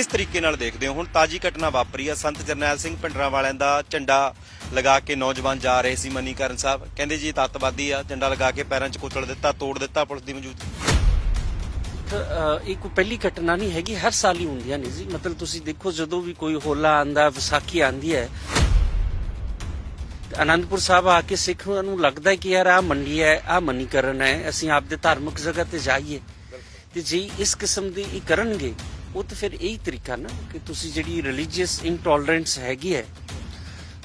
ਕਿਸ ਤਰੀਕੇ ਨਾਲ ਦੇਖਦੇ ਹੋ? ਹੁਣ ਤਾਜੀ ਘਟਨਾ ਵਾਪਰੀ ਆ। ਸੰਤ ਜਰਨੈਲ ਸਿੰਘ ਪਿੰਡਰਾਂ ਵਾਲਿਆਂ ਦਾ ਝੰਡਾ ਲਗਾ ਕੇ ਨੌਜਵਾਨ ਜਾ ਰਹੇ ਸੀ ਮਨੀਕਰਨ ਸਾਹਿਬ। ਕਹਿੰਦੇ ਜੀ, ਇਹ ਆ। ਝੰਡਾ ਲਗਾ ਕੇ ਪੈਰਾਂ 'ਚ ਕੁਚਲ ਦਿੱਤਾ, ਤੋੜ ਦਿੱਤਾ ਪੁਲਿਸ ਦੀ ਮੌਜੂਦਗੀ। ਇਹ ਕੋਈ ਪਹਿਲੀ ਘਟਨਾ ਨਹੀਂ ਹੈਗੀ, ਹਰ ਸਾਲ ਹੀ ਹੁੰਦੀਆਂ ਨੇ ਜੀ। ਮਤਲਬ ਤੁਸੀਂ ਦੇਖੋ, ਜਦੋਂ ਵੀ ਕੋਈ ਹੋਲਾ ਆਂਦਾ, ਵਿਸਾਖੀ ਆਂਦੀ ਹੈ ਤੇ ਸਾਹਿਬ ਆ ਕੇ ਸਿੱਖ ਨੂੰ ਲੱਗਦਾ ਹੈ ਕਿ ਯਾਰ ਆ ਮੰਡੀ ਹੈ ਆ ਮਨੀਕਰਨ ਹੈ, ਅਸੀਂ ਆਪਦੇ ਧਾਰਮਿਕ ਜਗ੍ਹਾ ਤੇ ਜਾਈਏ। ਤੇ ਜੇ ਇਸ ਕਿਸਮ ਦੀ ਇਹ ਕਰਨਗੇ ਉਹ ਤਾਂ ਫਿਰ ਇਹੀ ਤਰੀਕਾ ਨਾ ਕਿ ਤੁਸੀਂ ਜਿਹੜੀ ਰਿਲੀਜੀਅਸ ਇਨਟੋਲਰੈਂਸ ਹੈਗੀ ਹੈ,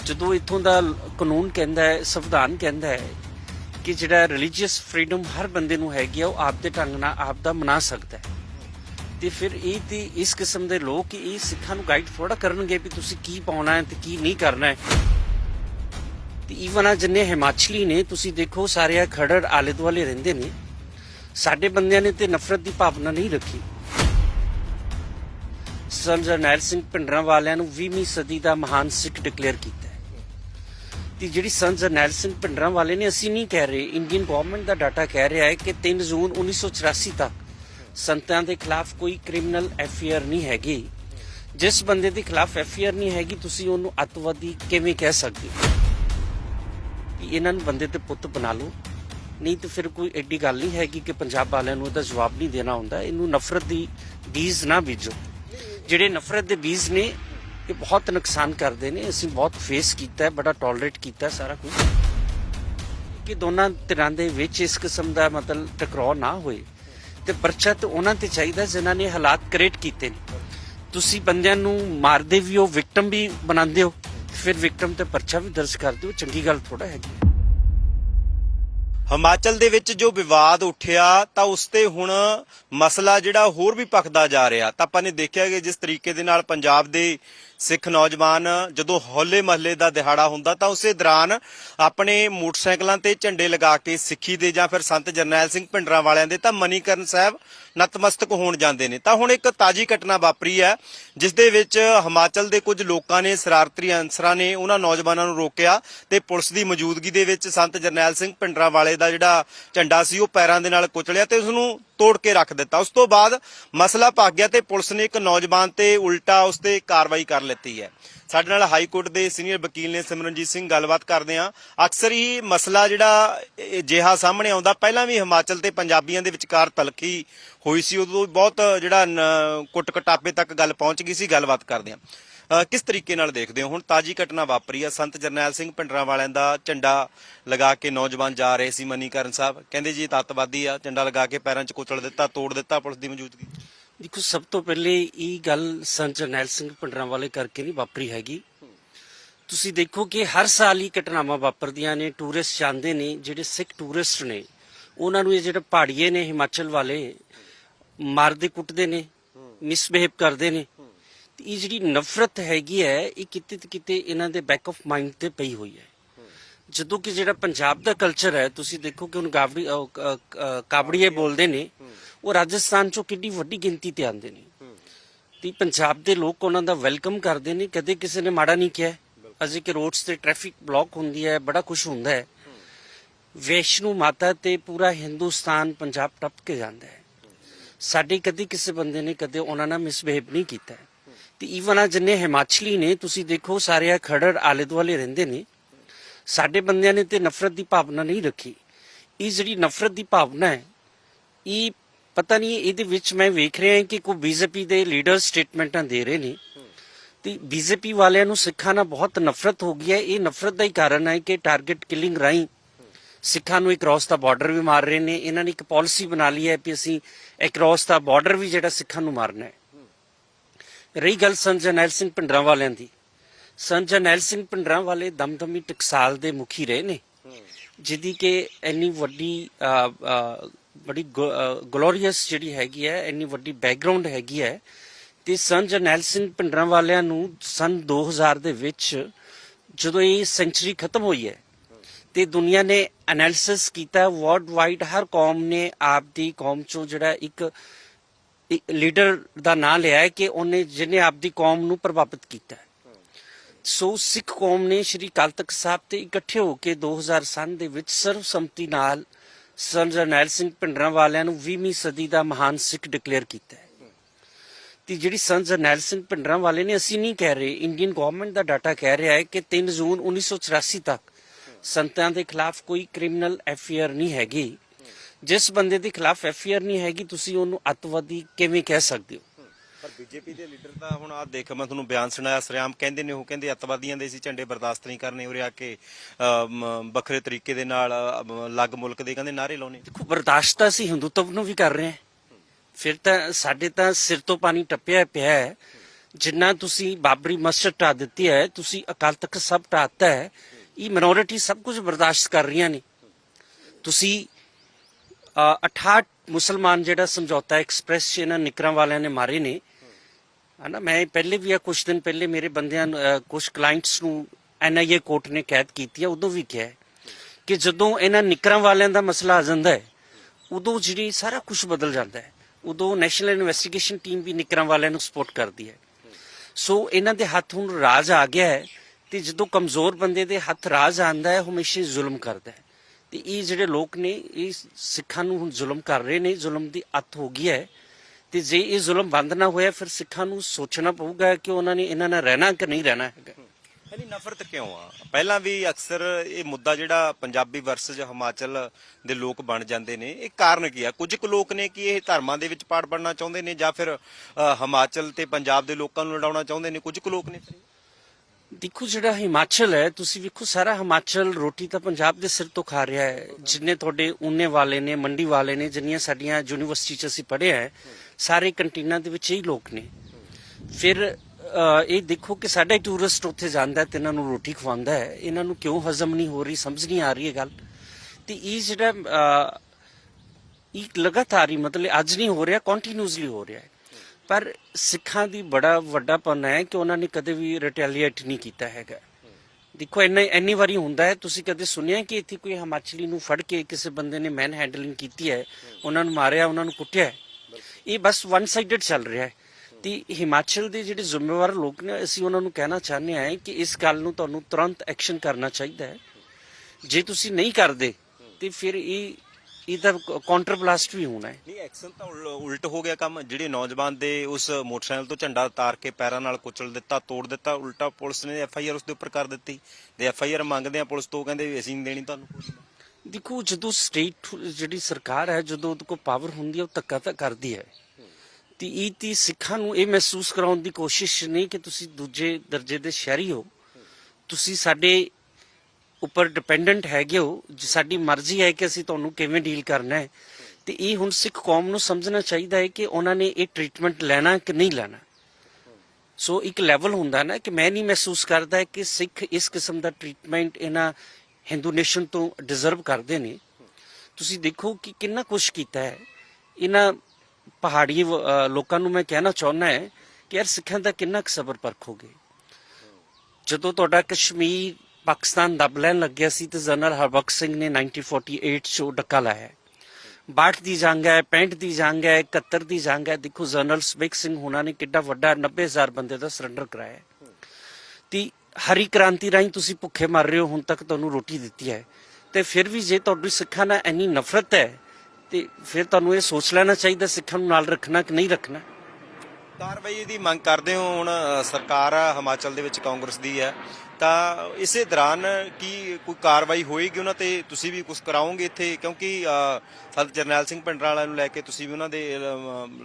ਜਦੋਂ ਇਥੋਂ ਦਾ ਕਾਨੂੰਨ ਕਹਿੰਦਾ ਹੈ, ਸੰਵਿਧਾਨ ਕਹਿੰਦਾ ਹੈ ਕਿ ਜਿਹੜਾ ਰਿਲੀਜੀਅਸ ਫਰੀडम ਹਰ ਬੰਦੇ ਨੂੰ ਹੈਗੀ ਆ, ਉਹ ਆਪ ਦੇ ਢੰਗ ਨਾਲ ਆਪ ਦਾ ਮਨਾ ਸਕਦਾ ਹੈ। ਤੇ ਫਿਰ ਇਹ ਤੇ ਇਸ ਕਿਸਮ ਦੇ ਲੋਕ ਇਹ ਸਿੱਖਾਂ ਨੂੰ ਗਾਈਡ ਥੋੜਾ ਕਰਨਗੇ ਵੀ ਤੁਸੀਂ ਕੀ ਪਾਉਣਾ ਹੈ ਤੇ ਕੀ ਨਹੀਂ ਕਰਨਾ ਹੈ। ਤੇ ਈਵਨ ਆ ਜਿੰਨੇ ਹਿਮਾਚਲੀ ਨੇ, ਤੁਸੀਂ ਦੇਖੋ ਸਾਰੇ ਆ ਖੜੜ ਆਲੇ ਦੁਆਲੇ ਰਹਿੰਦੇ ਨੇ। ਸਾਡੇ ਬੰਦਿਆਂ ਨੇ ਤੇ ਨਫ਼ਰਤ ਦੀ ਭਾਵਨਾ ਨਹੀਂ ਰੱਖੀ। ਸਰ ਜਰਨੈਲ ਸਿੰਘ ਭਿੰਡਰਾਂ ਵਾਲਿਆਂ ਨੂੰ 20ਵੀਂ ਸਦੀ ਦਾ ਮਹਾਨ ਸਿੱਖ ਡਿਕਲੇਅਰ ਕੀਤਾ ਹੈ। ਤੇ ਜਿਹੜੀ ਸੰਤ ਜਰਨੈਲ ਸਿੰਘ ਭਿੰਡਰਾਂ ਵਾਲੇ ਨੇ, ਅਸੀਂ ਨਹੀਂ ਕਹਿ ਰਹੇ ਇੰਡੀਅਨ ਗਵਰਨਮੈਂਟ ਦਾ ਡਾਟਾ ਕਹਿ ਰਿਹਾ ਹੈ ਕਿ 3 ਜੂਨ 1984 ਤੱਕ ਸੰਤਾਂ ਦੇ ਖਿਲਾਫ ਕੋਈ ਕ੍ਰਿਮੀਨਲ ਐਫਆਈਆਰ ਨਹੀਂ ਹੈਗੀ। ਜਿਸ ਬੰਦੇ ਦੇ ਖਿਲਾਫ ਐਫਆਈਆਰ ਨਹੀਂ ਹੈਗੀ, ਤੁਸੀਂ ਉਹਨੂੰ ਅੱਤਵਾਦੀ ਕਿਵੇਂ ਕਹਿ ਸਕਦੇ ਹੋ? ਇਹਨਾਂ ਨੂੰ ਬੰਦੇ ਤੇ ਪੁੱਤ ਬਣਾ ਲਓ। ਨਹੀਂ ਤੇ ਫਿਰ ਕੋਈ ਐਡੀ ਗੱਲ ਨਹੀਂ ਹੈਗੀ ਕਿ ਪੰਜਾਬ ਵਾਲਿਆਂ ਨੂੰ ਇਹਦਾ ਜਵਾਬ ਨਹੀਂ ਦੇਣਾ ਹੁੰਦਾ। ਇਹਨੂੰ ਨਫ਼ਰਤ ਦੀ ਬੀਜ ਨਾ ਬੀਜੋ। ਜਿਹੜੇ ਨਫ਼ਰਤ ਦੇ ਬੀਜ ਨੇ, ਇਹ ਬਹੁਤ ਨੁਕਸਾਨ ਕਰਦੇ ਨੇ। ਅਸੀਂ ਬਹੁਤ ਫੇਸ ਕੀਤਾ ਹੈ, ਬੜਾ ਟੋਲਰੇਟ ਕੀਤਾ ਸਾਰਾ ਕੁਝ। ਕਿ ਦੋਨਾਂ ਧਿਰਾਂ ਦੇ ਵਿੱਚ ਇਸ ਕਿਸਮ ਦਾ ਮਤਲਬ ਟਕਰਾਅ ਨਾ ਹੋਏ। ਤੇ ਪਰਚਾ ਤੇ ਉਹਨਾਂ ਤੇ ਚਾਹੀਦਾ ਜਿਨ੍ਹਾਂ ਨੇ ਹਾਲਾਤ ਕ੍ਰੀਏਟ ਕੀਤੇ ਨੇ। ਤੁਸੀਂ ਬੰਦਿਆਂ ਨੂੰ ਮਾਰਦੇ ਵੀ ਹੋ ਵਿਕਟਮ ਵੀ ਬਣਾਉਂਦੇ ਹੋ, ਫਿਰ ਵਿਕਟਮ ਤੇ ਪਰਚਾ ਵੀ ਦਰਜ ਕਰਦੇ ਹੋ ਚੰਗੀ ਗੱਲ ਥੋੜਾ ਹੈਗੀ ਹਿਮਾਚਲ ਦੇ ਵਿੱਚ ਜੋ ਵਿਵਾਦ ਉੱਠਿਆ ਤਾਂ ਉਸ ਤੇ ਹੁਣ ਮਸਲਾ ਜਿਹੜਾ ਹੋਰ ਵੀ ਪਖਦਾ ਜਾ ਰਿਹਾ। ਤਾਂ ਆਪਾਂ ਨੇ ਦੇਖਿਆ ਕਿ ਜਿਸ ਤਰੀਕੇ ਦੇ ਨਾਲ ਪੰਜਾਬ ਦੇ ਸਿੱਖ ਨੌਜਵਾਨ ਜਦੋਂ ਹੌਲੇ ਮਹੱਲੇ ਦਾ ਦਿਹਾੜਾ ਹੁੰਦਾ ਤਾਂ ਉਸੇ ਦੌਰਾਨ ਆਪਣੇ ਮੋਟਰਸਾਈਕਲਾਂ ਤੇ ਝੰਡੇ ਲਗਾ ਕੇ ਸਿੱਖੀ ਦੇ ਜਾਂ ਫਿਰ ਸੰਤ ਜਰਨੈਲ ਸਿੰਘ ਭਿੰਡਰਾਂ ਵਾਲਿਆਂ ਦੇ ਤਾਂ ਮਨੀਕਰਨ ਸਾਹਿਬ ਨਤਮਸਤਕ ਹੋਣ ਜਾਂਦੇ ਨੇ। ਤਾਂ ਹੁਣ ਇੱਕ ਤਾਜੀ ਘਟਨਾ ਵਾਪਰੀ ਹੈ ਜਿਸ ਦੇ ਵਿੱਚ ਹਿਮਾਚਲ ਦੇ ਕੁਝ ਲੋਕਾਂ ਨੇ ਸਰਾਰਤੀ ਅਨਸਰਾਂ ਨੇ ਉਹਨਾਂ ਨੌਜਵਾਨਾਂ ਨੂੰ ਰੋਕਿਆ ਤੇ ਪੁਲਿਸ ਦੀ ਮੌਜੂਦਗੀ ਦੇ ਵਿੱਚ ਸੰਤ ਜਰਨੈਲ ਸਿੰਘ ਭਿੰਡਰਾਂ ਵਾਲੇ ਦਾ ਜਿਹੜਾ ਝੰਡਾ ਸੀ, ਉਹ ਪੈਰਾਂ ਦੇ ਨਾਲ ਕੁਚਲਿਆ ਤੇ ਉਸ ਨੂੰ ਤੋੜ ਕੇ ਰੱਖ ਦਿੱਤਾ। ਉਸ ਤੋਂ ਬਾਅਦ ਮਸਲਾ ਭੱਗ ਗਿਆ ਤੇ ਪੁਲਿਸ ਨੇ ਇੱਕ ਨੌਜਵਾਨ ਤੇ ਉਲਟਾ ਉਸ ਤੇ ਕਾਰਵਾਈ ਕਰ ਲਿੱਤੀ ਹੈ। ਸਾਡੇ ਨਾਲ ਹਾਈ ਕੋਰਟ ਦੇ ਸੀਨੀਅਰ ਵਕੀਲ ਨੇ ਸਿਮਰਨਜੀਤ ਸਿੰਘ ਗੱਲਬਾਤ ਕਰਦੇ ਆ ਅਕਸਰ ਹੀ ਮਸਲਾ ਜਿਹੜਾ ਜਿਹਾ ਸਾਹਮਣੇ ਆਉਂਦਾ। ਪਹਿਲਾਂ ਵੀ ਹਿਮਾਚਲ ਤੇ ਪੰਜਾਬੀਆਂ ਦੇ ਵਿਚਕਾਰ ਤਲਖੀ ਹੋਈ ਸੀ, ਉਦੋਂ ਬਹੁਤ ਜਿਹੜਾ ਕੁੱਟ ਕਟਾਪੇ ਤੱਕ ਗੱਲ ਪਹੁੰਚ ਗਈ ਸੀ। ਗੱਲਬਾਤ ਕਰਦੇ ਆ ਕਿਸ ਤਰੀਕੇ ਨਾਲ ਦੇਖਦੇ ਹੋ? ਹੁਣ ਤਾਜੀ ਘਟਨਾ ਵਾਪਰੀ ਆ। ਸੰਤ ਜਰਨੈਲ ਸਿੰਘ ਪਿੰਡਰਾਂ ਵਾਲਿਆਂ ਦਾ ਝੰਡਾ ਲਗਾ ਕੇ ਨੌਜਵਾਨ ਜਾ ਰਹੇ ਸੀ ਮਨੀਕਰਨ ਸਾਹਿਬ। ਕਹਿੰਦੇ ਜੀ ਇਹ ਆ। ਝੰਡਾ ਲਗਾ ਕੇ ਪੈਰਾਂ 'ਚ ਕੁਚਲ ਦਿੱਤਾ, ਤੋੜ ਦਿੱਤਾ, ਪੁਲਿਸ ਦੀ ਮੌਜੂਦਗੀ। ਦੇਖੋ, ਸਭ ਤੋਂ ਪਹਿਲੇ ਇਹ ਗੱਲ ਸੰਤ ਜਰਨੈਲ ਸਿੰਘ ਪਿੰਡਰਾਂ ਕਰਕੇ ਨਹੀਂ ਵਾਪਰੀ ਹੈਗੀ। ਤੁਸੀਂ ਦੇਖੋ ਕਿ ਹਰ ਸਾਲ ਹੀ ਘਟਨਾਵਾਂ ਵਾਪਰਦੀਆਂ ਨੇ, ਟੂਰਿਸਟ ਜਾਂਦੇ ਨੇ, ਜਿਹੜੇ ਸਿੱਖ ਟੂਰਿਸਟ ਨੇ, ਉਹਨਾਂ ਨੂੰ ਇਹ ਜਿਹੜੇ ਪਹਾੜੀਏ ਨੇ, ਹਿਮਾਚਲ ਵਾਲੇ, ਮਾਰਦੇ ਕੁੱਟਦੇ ਨੇ, ਮਿਸਬਿਹੇਵ ਕਰਦੇ ਨੇ। ਇਹ ਜਿਹੜੀ ਨਫ਼ਰਤ ਹੈਗੀ ਹੈ, ਇਹ ਕਿਤੇ ਤੇ ਕਿਤੇ ਇਹਨਾਂ ਦੇ ਬੈਕ ਆਫ ਮਾਈਂਡ ਤੇ ਪਈ ਹੋਈ ਹੈ। ਜਦੋਂ ਕਿ ਜਿਹੜਾ ਪੰਜਾਬ ਦਾ ਕਲਚਰ ਹੈ, ਤੁਸੀਂ ਦੇਖੋ ਕਿ ਹੁਣ ਗਾਵੜੀ ਕਾਬੜੀਏ ਬੋਲਦੇ ਨੇ ਉਹ ਰਾਜਸਥਾਨ ਚੋਂ ਕਿੰਨੀ ਵੱਡੀ ਗਿਣਤੀ ਤੇ ਆਉਂਦੇ ਨੇ। ਤੇ ਪੰਜਾਬ ਦੇ ਲੋਕ ਉਹਨਾਂ ਦਾ ਵੈਲਕਮ ਕਰਦੇ ਨੇ। ਕਦੇ ਕਿਸੇ ਨੇ ਮਾੜਾ ਨਹੀਂ ਕਿਹਾ। ਅਜੇ ਕਿ ਰੋਡਸ ਤੇ ਟ੍ਰੈਫਿਕ ਬਲੌਕ ਹੁੰਦੀ ਹੈ ਬੜਾ ਕੁਝ ਹੁੰਦਾ ਹੈ। ਵੈਸ਼ਨੂ ਮਾਤਾ ਤੇ ਪੂਰਾ ਹਿੰਦੁਸਤਾਨ ਪੰਜਾਬ ਟੱਪ ਕੇ ਜਾਂਦਾ ਹੈ। ਸਾਡੇ ਕਦੀ ਕਿਸੇ ਬੰਦੇ ਨੇ ਕਦੇ ਉਹਨਾਂ ਨਾਲ ਮਿਸਬਿਹੇਵ ਨਹੀਂ ਕੀਤਾ। ਤੇ ਈਵਨ ਆ ਜਿੰਨੇ ਹਿਮਾਚਲੀ ਨੇ ਤੁਸੀਂ ਦੇਖੋ ਸਾਰੇ ਆ ਖੜੜ ਆਲੇ ਦੁਆਲੇ ਰਹਿੰਦੇ ਨੇ। ਸਾਡੇ ਬੰਦਿਆਂ ਨੇ ਤੇ ਨਫ਼ਰਤ ਦੀ ਭਾਵਨਾ ਨਹੀਂ ਰੱਖੀ। ਇਹ ਜਿਹੜੀ ਨਫ਼ਰਤ ਦੀ ਭਾਵਨਾ ਹੈ ਇਹ ਪਤਾ ਨਹੀਂ ਇਹਦੇ ਵਿੱਚ ਮੈਂ ਵੇਖ ਰਿਹਾ ਕਿ ਕੋਈ ਬੀਜੇਪੀ ਦੇ ਲੀਡਰ ਸਟੇਟਮੈਂਟਾਂ ਦੇ ਰਹੇ ਨੇ। ਤੇ ਬੀਜੇਪੀ ਵਾਲਿਆਂ ਨੂੰ ਸਿੱਖਾਂ ਨਾਲ ਬਹੁਤ ਨਫ਼ਰਤ ਹੋ ਗਈ ਹੈ। ਇਹ ਨਫ਼ਰਤ ਦਾ ਹੀ ਕਾਰਨ ਹੈ ਕਿ ਟਾਰਗੇਟ ਕਿਲਿੰਗ ਰਾਈ ਸਿੱਖਾਂ ਨੂੰ ਅਕ੍ਰੋਸ ਦਾ ਬਾਰਡਰ ਵੀ ਮਾਰ ਰਹੇ ਨੇ। ਇਹਨਾਂ ਨੇ ਇੱਕ ਪਾਲਿਸੀ ਬਣਾ ਲਈ ਹੈ ਕਿ ਅਸੀਂ ਅਕ੍ਰੋਸ ਦਾ ਬਾਰਡਰ ਵੀ ਜਿਹੜਾ ਸਿੱਖਾਂ ਨੂੰ ਮਾਰਨਾ ਹੈ। ਰਹੀ ਗੱਲ ਸੰਤ ਜਰਨੈਲ ਸਿੰਘ ਪਿੰਡਰਾਂ ਵਾਲਿਆਂ ਦੀ। ਸੰਤ ਜਰਨੈਲ ਸਿੰਘ ਪਿੰਡਰਾਂ ਵਾਲੇ ਦਮਦਮੀ ਟਕਸਾਲ ਦੇ ਮੁਖੀ ਰਹੇ ਨੇ। ਜਿਹਦੀ ਕਿ ਇੰਨੀ ਵੱਡੀ ਬੜੀ ਗਲੋਰੀਅਸ ਜਿਹੜੀ ਹੈਗੀ ਹੈ, ਇੰਨੀ ਵੱਡੀ ਬੈਕਗ੍ਰਾਉਂਡ ਹੈਗੀ ਹੈ। ਤੇ ਸੰਤ ਜਰਨੈਲ ਸਿੰਘ ਪਿੰਡਰਾਂ ਵਾਲਿਆਂ ਨੂੰ ਸਨ 2000 ਦੇ ਵਿੱਚ ਜਦੋਂ ਇਹ ਸੈਂਚਰੀ ਖਤਮ ਹੋਈ ਹੈ, ਤੇ ਦੁਨੀਆ ਨੇ ਐਨਾਲਿਸਿਸ ਕੀਤਾ ਵਰਲਡ ਵਾਈਡ ਹਰ ਕੌਮ ਨੇ ਆਪ ਦੀ ਕੌਮ ਚੋਂ ਜਿਹੜਾ ਇੱਕ ਲੀਡਰ ਦਾ ਨਾਂ ਲਿਆ ਹੈ ਕਿ ਉਹਨੇ ਜਿਹਨੇ ਆਪ ਦੀ ਕੌਮ ਨੂੰ ਪ੍ਰਭਾਵਿਤ ਕੀਤਾ। ਸੋ ਸਿੱਖ ਕੌਮ ਨੇ ਸ਼੍ਰੀ ਅਕਾਲ ਤਖਤ ਸਾਹਿਬ ਤੇ ਇਕੱਠੇ ਹੋ ਕੇ 2000 ਦੇ ਵਿੱਚ ਸਰਵਸੰਮਤੀ ਨਾਲ ਸਰ ਜਰਨੈਲ ਸਿੰਘ ਪਿੰਡਰਾਂ ਵਾਲਿਆਂ ਨੂੰ 20ਵੀਂ ਸਦੀ ਦਾ ਮਹਾਨ ਸਿੱਖ ਡਿਕਲੇਅਰ ਕੀਤਾ ਹੈ। ਤੇ ਜਿਹੜੀ ਸੰਤ ਜਰਨੈਲ ਸਿੰਘ ਭਿੰਡਰਾਂ ਵਾਲੇ ਨੇ ਅਸੀਂ ਨਹੀਂ ਕਹਿ ਰਹੇ ਇੰਡੀਅਨ ਗਵਰਨਮੈਂਟ ਦਾ ਡਾਟਾ ਕਹਿ ਰਿਹਾ ਹੈ ਕਿ 3 ਜੂਨ 1984 ਤੱਕ ਸੰਤਾਂ ਦੇ ਖਿਲਾਫ ਕੋਈ ਕ੍ਰਿਮੀਨਲ ਐਫਆਈਆਰ ਨਹੀਂ ਹੈਗੀ। ਜਿਸ ਬੰਦੇ ਦੇ ਖਿਲਾਫ ਐਫਆਈਆਰ ਨਹੀਂ ਹੈਗੀ, ਤੁਸੀਂ ਉਹਨੂੰ ਅੱਤਵਾਦੀ ਕਿਵੇਂ ਕਹਿ ਸਕਦੇ ਹੋ? ਬੀਜੇਪੀ ਦੇ ਲੀਡਰ ਤਾਂ ਹੁਣ ਆ ਦੇਖ ਮੈਂ ਤੁਹਾਨੂੰ ਬਿਆਨ ਸੁਣਾਇਆ ਸਰਿਆਮ ਕਹਿੰਦੇ ਨੇ ਉਹ ਕਹਿੰਦੇ ਅੱਤਵਾਦੀਆਂ ਦੇ ਸੀ ਝੰਡੇ ਬਰਦਾਸ਼ਤ ਨਹੀਂ ਕਰਨੇ ਉਰੇ ਆ ਕੇ ਅ, ਵੱਖਰੇ ਤਰੀਕੇ ਦੇ ਨਾਲ ਅ, ਅਲੱਗ ਮੁਲਕ ਦੇ ਕਹਿੰਦੇ ਨਾਰੇ ਲਾਉਣੇ। ਦੇਖੋ ਬਰਦਾਸ਼ਤ ਤਾਂ ਅਸੀਂ ਹਿੰਦੂਤਵ ਨੂੰ ਵੀ ਕਰ ਰਹੇ ਹਾਂ। ਫਿਰ ਤਾਂ ਸਾਡੇ ਤਾਂ ਸਿਰ ਤੋਂ ਪਾਣੀ ਟੱਪਿਆ ਪਿਆ ਹੈ। ਜਿੰਨਾ ਤੁਸੀਂ ਬਾਬਰੀ ਮਸਜਿਦ ਢਾ ਦਿੱਤੀ ਹੈ ਤੁਸੀਂ ਅਕਾਲ ਤਖਤ ਸਭ ਢਾਤਾ ਹੈ ਇਹ ਮਿਨੋਰਿਟੀ ਸਭ ਕੁਝ ਬਰਦਾਸ਼ਤ ਕਰ ਰਹੀਆਂ ਨੇ। ਤੁਸੀਂ ਅ, 68 ਮੁਸਲਮਾਨ ਜਿਹੜਾ ਸਮਝੌਤਾ ਐਕਸਪ੍ਰੈਸ ਚ ਇਹਨਾਂ ਨਿਕਰਾਂ ਵਾਲਿਆਂ ਨੇ ਮਾਰੇ ਨੇ ਹੈ ਨਾ? ਮੈਂ ਪਹਿਲੇ ਵੀ ਆ ਕੁਝ ਦਿਨ ਪਹਿਲੇ ਮੇਰੇ ਬੰਦਿਆਂ ਨੂੰ ਕੁਝ ਕਲਾਇੰਟਸ ਨੂੰ ਐਨਆਈਏ ਕੋਰਟ ਨੇ ਕੈਦ ਕੀਤੀ ਹੈ ਉਦੋਂ ਵੀ ਕਿਹਾ ਕਿ ਜਦੋਂ ਇਹਨਾਂ ਨਿਕਰਾਂ ਵਾਲਿਆਂ ਦਾ ਮਸਲਾ ਆ ਜਾਂਦਾ ਹੈ, ਉਦੋਂ ਜਿਹੜੀ ਸਾਰਾ ਕੁਝ ਬਦਲ ਜਾਂਦਾ ਹੈ। ਉਦੋਂ ਨੈਸ਼ਨਲ ਇਨਵੈਸਟੀਗੇਸ਼ਨ ਟੀਮ ਵੀ ਨਿਕਰਾਂ ਵਾਲਿਆਂ ਨੂੰ ਸਪੋਰਟ ਕਰਦੀ ਹੈ। ਸੋ ਇਹਨਾਂ ਦੇ ਹੱਥ ਹੁਣ ਰਾਜ ਆ ਗਿਆ ਹੈ ਤੇ ਜਦੋਂ ਕਮਜ਼ੋਰ ਬੰਦੇ ਦੇ ਹੱਥ ਰਾਜ ਆਂਦਾ ਹੈ ਹਮੇਸ਼ਾ ਜ਼ੁਲਮ ਕਰਦਾ ਹੈ। ਤੇ ਇਹ ਜਿਹੜੇ ਲੋਕ ਨੇ, ਇਹ ਸਿੱਖਾਂ ਨੂੰ ਹੁਣ ਜ਼ੁਲਮ ਕਰ ਰਹੇ ਨੇ, ਜ਼ੁਲਮ ਦੀ ਅੱਤ ਹੋ ਗਈ ਹੈ। ਤੇ ਜੇ ਇਹ ਜ਼ੁਲਮ ਬੰਦ ਨਾ ਹੋਇਆ, ਫਿਰ ਸਿੱਖਾਂ ਨੂੰ ਸੋਚਣਾ ਪਊਗਾ ਕਿ ਉਹਨਾਂ ਨੇ ਇਹਨਾਂ ਨਾਲ ਰਹਿਣਾ ਕਿ ਨਹੀਂ ਰਹਿਣਾ ਹੈਗਾ। ਯਾਨੀ ਨਫ਼ਰਤ ਕਿਉਂ ਆ? ਪਹਿਲਾਂ ਵੀ ਅਕਸਰ ਇਹ ਮੁੱਦਾ ਜਿਹੜਾ ਪੰਜਾਬੀ ਵਰਸਜ ਹਿਮਾਚਲ ਦੇ ਲੋਕ ਬਣ ਜਾਂਦੇ ਨੇ, ਇਹ ਕਾਰਨ ਕੀ ਆ? ਕੁਝ ਕੁ ਲੋਕ ਨੇ ਕਿ ਇਹ ਧਰਮਾਂ ਦੇ ਵਿੱਚ ਪਾੜ ਬਣਨਾ ਚਾਹੁੰਦੇ ਨੇ ਜਾਂ ਫਿਰ ਹਿਮਾਚਲ ਤੇ ਪੰਜਾਬ ਦੇ ਲੋਕਾਂ ਨੂੰ ਲੜਾਉਣਾ ਚਾਹੁੰਦੇ ਨੇ? ਕੁਝ ਕੁ ਲੋਕ ਨੇ? ਦੇਖੋ ਜਿਹੜਾ ਹਿਮਾਚਲ ਹੈ, ਤੁਸੀਂ ਵੇਖੋ ਸਾਰਾ ਹਿਮਾਚਲ ਰੋਟੀ ਤਾਂ ਪੰਜਾਬ ਦੇ ਸਿਰ ਤੋਂ ਖਾ ਰਿਹਾ ਹੈ। ਜਿੰਨੇ ਤੁਹਾਡੇ ਊਨੇ ਵਾਲੇ ਨੇ, ਮੰਡੀ ਵਾਲੇ ਨੇ, ਜਿੰਨੀਆਂ ਸਾਡੀਆਂ ਯੂਨੀਵਰਸਿਟੀ ਚ ਅਸੀਂ ਪੜ੍ਹਿਆ ਹੈ, ਸਾਰੇ ਕੰਟੀਨਾਂ ਦੇ ਵਿੱਚ ਹੀ ਲੋਕ ਨੇ। ਫਿਰ ਇਹ ਦੇਖੋ ਕਿ ਸਾਡਾ ਟੂਰਿਸਟ ਉੱਥੇ ਜਾਂਦਾ ਹੈ ਤੇ ਇਹਨਾਂ ਨੂੰ ਰੋਟੀ ਖਵਾਉਂਦਾ ਹੈ। ਇਹਨਾਂ ਨੂੰ ਕਿਉਂ ਹਜ਼ਮ ਨਹੀਂ ਹੋ ਰਹੀ, ਸਮਝ ਨਹੀਂ ਆ ਰਹੀ ਇਹ ਗੱਲ? ਤੇ ਇਹ ਜਿਹੜਾ ਇਹ ਲਗਾਤਾਰ ਹੀ ਮਤਲਬ ਅੱਜ ਨਹੀਂ ਹੋ ਰਿਹਾ ਕੰਟੀਨਿਊਸਲੀ ਹੋ ਰਿਹਾ ਹੈ। ਪਰ ਸਿੱਖਾਂ ਦੀ ਬੜਾ ਵੱਡਾ ਪੰਨ ਹੈ ਕਿ ਉਹਨਾਂ ਨੇ ਕਦੇ ਵੀ ਰਿਟੈਲੀਏਟ ਨਹੀਂ ਕੀਤਾ ਹੈਗਾ। ਦੇਖੋ, ਇੰਨਾ ਇੰਨੀ ਵਾਰੀ ਹੁੰਦਾ ਹੈ, ਤੁਸੀਂ ਕਦੇ ਸੁਣਿਆ ਕਿ ਇੱਥੇ ਕੋਈ ਹਿਮਾਚਲੀ ਨੂੰ ਫੜ ਕੇ ਕਿਸੇ ਬੰਦੇ ਨੇ ਮੈਨ ਹੈਂਡਲਿੰਗ ਕੀਤੀ ਹੈ? ਉਹਨਾਂ ਨੂੰ ਮਾਰਿਆ, ਉਹਨਾਂ ਨੂੰ ਕੁੱਟਿਆ ਇਹ ਬਸ ਵਨ ਸਾਈਡਡ ਚੱਲ ਰਿਹਾ ਹੈ। ਤੇ ਹਿਮਾਚਲ ਦੇ ਜਿਹੜੇ ਜ਼ਿੰਮੇਵਾਰ ਲੋਕ ਨੇ, ਅਸੀਂ ਉਹਨਾਂ ਨੂੰ ਕਹਿਣਾ ਚਾਹੁੰਦੇ ਹਾਂ ਕਿ ਇਸ ਗੱਲ ਨੂੰ ਤੁਹਾਨੂੰ ਤੁਰੰਤ ਐਕਸ਼ਨ ਕਰਨਾ ਚਾਹੀਦਾ ਹੈ। ਜੇ ਤੁਸੀਂ ਨਹੀਂ ਕਰਦੇ, ਤੇ ਫਿਰ ਇਹ ਇਹਦਾ ਕਾਊਂਟਰ ਬਲਾਸਟ ਵੀ ਹੋਣਾ ਹੈ। ਨਹੀਂ ਐਕਸ਼ਨ ਤਾਂ ਉਲ- ਉਲਟ ਹੋ ਗਿਆ ਕੰਮ। ਜਿਹੜੇ ਨੌਜਵਾਨ ਦੇ ਉਸ ਮੋਟਰਸਾਈਕਲ ਤੋਂ ਝੰਡਾ ਤਾਰ ਕੇ ਪੈਰਾਂ ਨਾਲ ਕੁਚਲ ਦਿੱਤਾ ਤੋੜ ਦਿੱਤਾ ਉਲਟਾ ਪੁਲਿਸ ਨੇ ਐਫ ਆਈ ਆਰ ਉਸ ਦੇ ਉੱਪਰ ਕਰ ਦਿੱਤੀ। ਤੇ ਐਫ ਆਈ ਆਰ ਮੰਗਦੇ ਆ ਪੁਲਿਸ ਤੋਂ ਕਹਿੰਦੇ ਵੀ ਅਸੀਂ ਨਹੀਂ ਦੇਣੀ ਤੁਹਾਨੂੰ ਦੇਖੋ ਜਦੋਂ ਸਟੇਟ ਜਿਹੜੀ ਸਰਕਾਰ ਹੈ ਜਦੋਂ ਉਹਦੇ ਕੋਲ ਪਾਵਰ ਹੁੰਦੀ ਹੈ ਉਹ ਧੱਕਾ ਤਾਂ ਕਰਦੀ ਹੈ। ਤੇ ਇਹ ਤੀ ਸਿੱਖਾਂ ਨੂੰ ਇਹ ਮਹਿਸੂਸ ਕਰਾਉਣ ਦੀ ਕੋਸ਼ਿਸ਼ ਨਹੀਂ ਕਿ ਤੁਸੀਂ ਦੂਜੇ ਦਰਜੇ ਦੇ ਸ਼ਹਿਰੀ ਹੋ। ਤੁਸੀਂ ਸਾਡੇ ਉੱਪਰ ਡਿਪੈਂਡੈਂਟ ਹੈਗੇ ਹੋ, ਜੇ, ਸਾਡੀ ਮਰਜ਼ੀ ਹੈ ਕਿ ਅਸੀਂ ਤੁਹਾਨੂੰ ਕਿਵੇਂ ਡੀਲ ਕਰਨਾ ਹੈ। ਤੇ ਇਹ ਹੁਣ ਸਿੱਖ ਕੌਮ ਨੂੰ ਸਮਝਣਾ ਚਾਹੀਦਾ ਹੈ ਕਿ ਉਹਨਾਂ ਨੇ ਇਹ ਟ੍ਰੀਟਮੈਂਟ ਲੈਣਾ ਕਿ ਨਹੀਂ ਲੈਣਾ। ਸੋ ਇੱਕ ਲੈਵਲ ਹੁੰਦਾ ਨਾ ਕਿ ਮੈਂ ਨਹੀਂ ਮਹਿਸੂਸ ਕਰਦਾ ਕਿ ਸਿੱਖ ਇਸ ਕਿਸਮ ਦਾ ਟ੍ਰੀਟਮੈਂਟ ਇਹਨਾਂ ਹਿੰਦੂ ਨੇਸ਼ਨ ਤੋਂ ਡਿਜ਼ਰਵ ਕਰਦੇ ਨੇ। ਤੁਸੀਂ ਦੇਖੋ ਕਿ ਕਿੰਨਾ ਕੁਛ ਕੀਤਾ ਹੈ। ਇਹਨਾਂ ਪਹਾੜੀ ਲੋਕਾਂ ਨੂੰ ਮੈਂ ਕਹਿਣਾ ਚਾਹੁੰਦਾ ਹੈ ਕਿ ਯਾਰ ਸਿੱਖਾਂ ਦਾ ਕਿੰਨਾ ਕੁ ਸਬਰ ਪਰਖੋਗੇ। ਜਦੋਂ ਤੁਹਾਡਾ ਕਸ਼ਮੀਰ ਪਾਕਿਸਤਾਨ ਦਬ ਲੈਣ ਲੱਗਿਆ ਸੀ ਤੇ ਜਨਰਲ ਹਰਬਖਸ਼ ਸਿੰਘ ਨੇ 1948 ਚ ਉਹ ਡੱਕਾ ਲਾਇਆ 62 ਦੀ ਜੰਗ ਹੈ 65 ਦੀ ਜੰਗ ਹੈ 71 ਦੀ ਜੰਗ ਹੈ। ਦੇਖੋ, ਜਨਰਲ ਸਬਿਕ ਸਿੰਘ ਹੋਣਾ ਨੇ ਕਿੱਡਾ ਵੱਡਾ 90000 ਬੰਦੇ ਦਾ ਸਰੈਂਡਰ ਕਰਾਇਆ ਹੈ। ਤੇ ਹਰੀ ਕ੍ਰਾਂਤੀ ਰਾਹੀਂ ਤੁਸੀਂ ਭੁੱਖੇ ਮਰ ਰਹੇ ਹੋ, ਹੁਣ ਤੱਕ ਤੁਹਾਨੂੰ ਰੋਟੀ ਦਿੱਤੀ ਹੈ। ਤੇ ਫਿਰ ਵੀ ਜੇ ਤੁਹਾਡੀ ਸਿੱਖਾਂ ਨਾਲ ਇੰਨੀ ਨਫ਼ਰਤ ਹੈ, ਤੇ ਫਿਰ ਤੁਹਾਨੂੰ ਇਹ ਸੋਚ ਲੈਣਾ ਚਾਹੀਦਾ ਸਿੱਖਾਂ ਨੂੰ ਨਾਲ ਰੱਖਣਾ ਕਿ ਨਹੀਂ ਰੱਖਣਾ? ਕਾਰਵਾਈ ਦੀ ਮੰਗ ਕਰਦੇ ਹੋ ਹੁਣ ਸਰਕਾਰ ਆ ਹਿਮਾਚਲ ਦੇ ਵਿੱਚ ਕਾਂਗਰਸ ਦੀ ਹੈ ਤਾਂ ਇਸੇ ਦੌਰਾਨ ਕੀ ਕੋਈ ਕਾਰਵਾਈ ਹੋਏਗੀ ਉਹਨਾਂ ਤੇ? ਤੁਸੀਂ ਵੀ ਕੁਝ ਕਰਾਓਗੇ ਇੱਥੇ? ਕਿਉਂਕਿ ਅ, ਜਰਨੈਲ ਸਿੰਘ ਪਿੰਡਰਾਂ ਵਾਲਿਆਂ ਨੂੰ ਲੈ ਕੇ ਤੁਸੀਂ ਵੀ ਉਹਨਾਂ ਦੇ